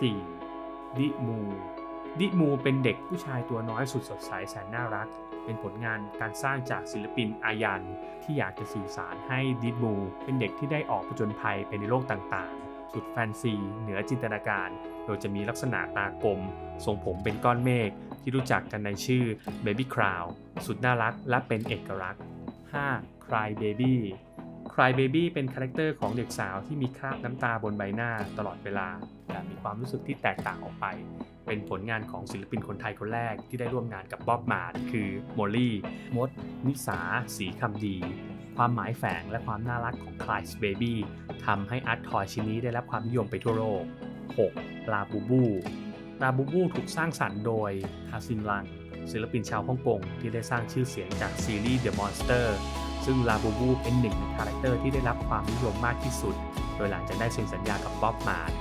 4. ดิมู ดิมูเป็นเด็กผู้ชายตัวน้อยสุดสดใสแสนน่ารัก เป็นผลงานการสร้างจากศิลปินอายัน ที่อยากจะสื่อสารให้ดิมู เป็นเด็กที่ได้ออกผจญภัยไปในโลกต่างๆ สุดแฟนซี เหนือจินตนาการ โดยจะมีลักษณะตากลม ทรงผมเป็นก้อนเมฆที่รู้จักกันในชื่อ Baby Crow สุดน่ารักและเป็นเอกลักษณ์ 5. Cry Baby Cry Baby เป็นคาแรคเตอร์ของเด็กสาวที่มีคราบน้ำตาบนใบหน้าตลอดเวลาแต่มีความรู้สึกที่แตกต่างออกไป เป็นผลงานของศิลปินคนไทยคนแรกที่ได้ร่วมงานกับบ๊อบมาร์คือโมลี่มด นิสาสีคำดี ความหมายแฝงและความน่ารักของ Cry Baby ทำให้อาร์ตทอยชิ้นนี้ได้รับความนิยมไปทั่วโลก 6. ลาบูบูลาบูบูถูกสร้างสรรค์โดยฮาซินลังศิลปินชาวฮ่องกงที่ได้สร้างชื่อเสียงจากซีรีส์ The Monster ซึ่งลาบูบูเป็นหนึ่งในคาแรคเตอร์ที่ได้รับความนิยมมากที่สุด โดยหลังจากได้เซ็นสัญญากับบ๊อบมาร์